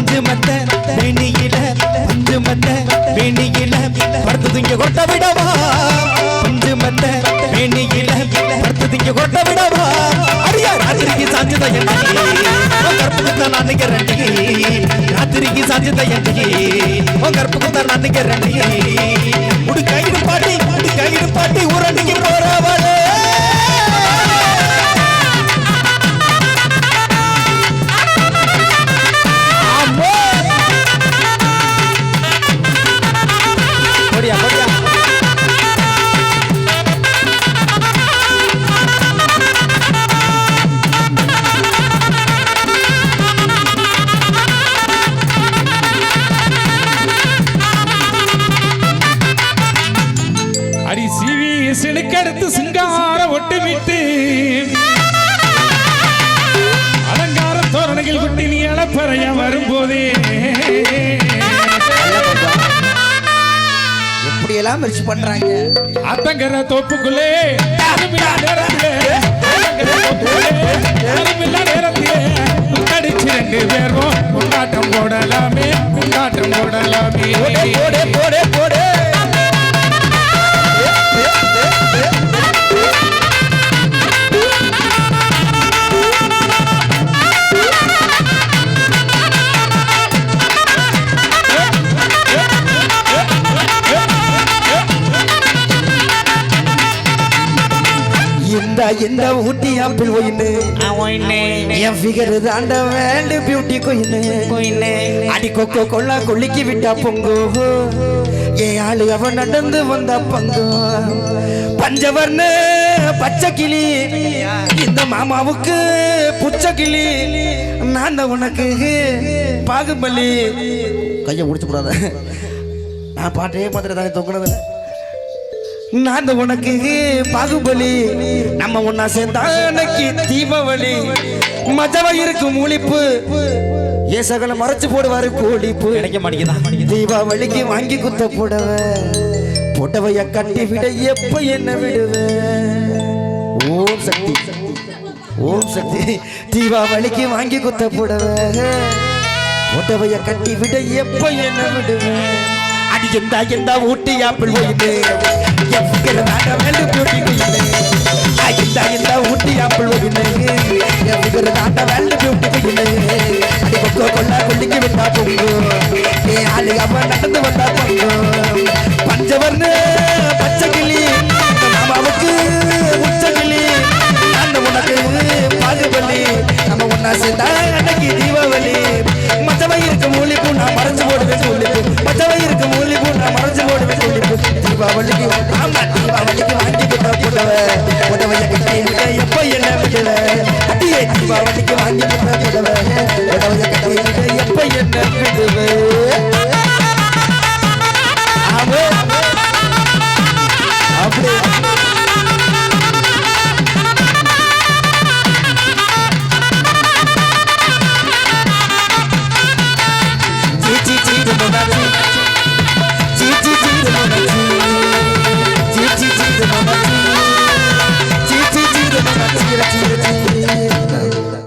அஞ்சு மத்த வேணியில அஞ்சு மத்த வேணியில படுத்தது இங்க கொட்ட விடவா? அஞ்சு மத்த வேணியில படுத்தது இங்க கொட்ட விடவா? அடியா ராத்திரிக்கு சாஞ்சுத எண்ணி உன் கற்புக்கு தான் நான் நிக்கிறேன் ராத்திரிக்கு சாஞ்சுத உன் கற்புக்கு நான் நிக்கிறேன் உடு சினுக்கடுத்து சிங்கார ஒட்டு விட்டு அலங்கார தோரணைகள் குட்டி நீ அளப்பறைய வரும்போதே. எப்படி எல்லாம் மிர்ச்சி பண்றாங்க? அத்தங்கர தோப்புக்குள்ளே அடிச்சு ரெண்டு பேரும் கொண்டாட்டம் போடலாமே கொண்டாட்டம் போடலாமே. இந்த இந்த ஊட்டி ஆப்பிள் ஒயின்னு என் ஃபிகர் தாண்ட வேண்டு பியூட்டி கொயின்னு அடி கொக்கோ கொள்ளா கொள்ளிக்கு விட்டா பொங்கோ. என் ஆளு அவன் நடந்து வந்தா பங்கோ. பஞ்சவர்ண பச்சை கிளி. இந்த மாமாவுக்கு புச்ச கிளி. நான் தான் உனக்கு பாகுபலி. கையை முடிச்சு கூடாத நான் பாட்டே பார்த்துட்டு தானே தொங்குனதில்லை நான் உனக்கு பாகுபலி. நம்ம ஒன்னா சேர்ந்தா அன்னைக்கு தீபாவளி. மஜவா இருக்கு மூலிப்பு ஏசகல மறைச்சு போடுவாரு கோழிப்பு. கிடைக்க மாட்டேங்குதா? தீபாவளிக்கு வாங்கி குத்த புடவ. புடவைய கட்டி விட எப்ப என்ன விடுவ? ஓம் சக்தி. ஓம் சக்தி. தீபாவளிக்கு வாங்கி குத்த புடவ. புடவைய கட்டி விட எப்ப என்ன விடுவ? இந்த இந்த ஊட்டி ஆப்பிள் ஒயிட்டு எவ்வளவு வேண்டு பியூட்டி ஒயிட்டு இந்த இந்த ஊட்டி ஆப்பிள் ஒயிட்டு எவ்வளவு தாண்ட வேண்டு பியூட்டி ஒயிட்டு அடி கொக்கோ கொள்ள கொல்லிக்கு வந்தா பொங்கு. ஏ ஆளு அம்மா நடந்து வந்தா பொங்கு. பஞ்சவர்ணு பச்சை கிளி மாமாவுக்கு உச்ச கிளி நான் உனக்கு பாகுபலி. நம்ம ஒன்னா சேர்ந்தா அன்னைக்கு தீபாவளி. மச்சவை இருக்கு மூலிக்கும் நான் மறைஞ்சு போடுவேன் வள்ளிக்கு ஆமா தீபா வள்ளிக்கு வாங்கிக்கிட்ட புடவை. புடவைய கட்டி விட்ட எப்ப என்ன விடல அடியே தீபா வள்ளிக்கு வாங்கிக்கிட்ட புடவை. புடவைய கட்டி விட்ட எப்ப என்ன விடுவே அவன்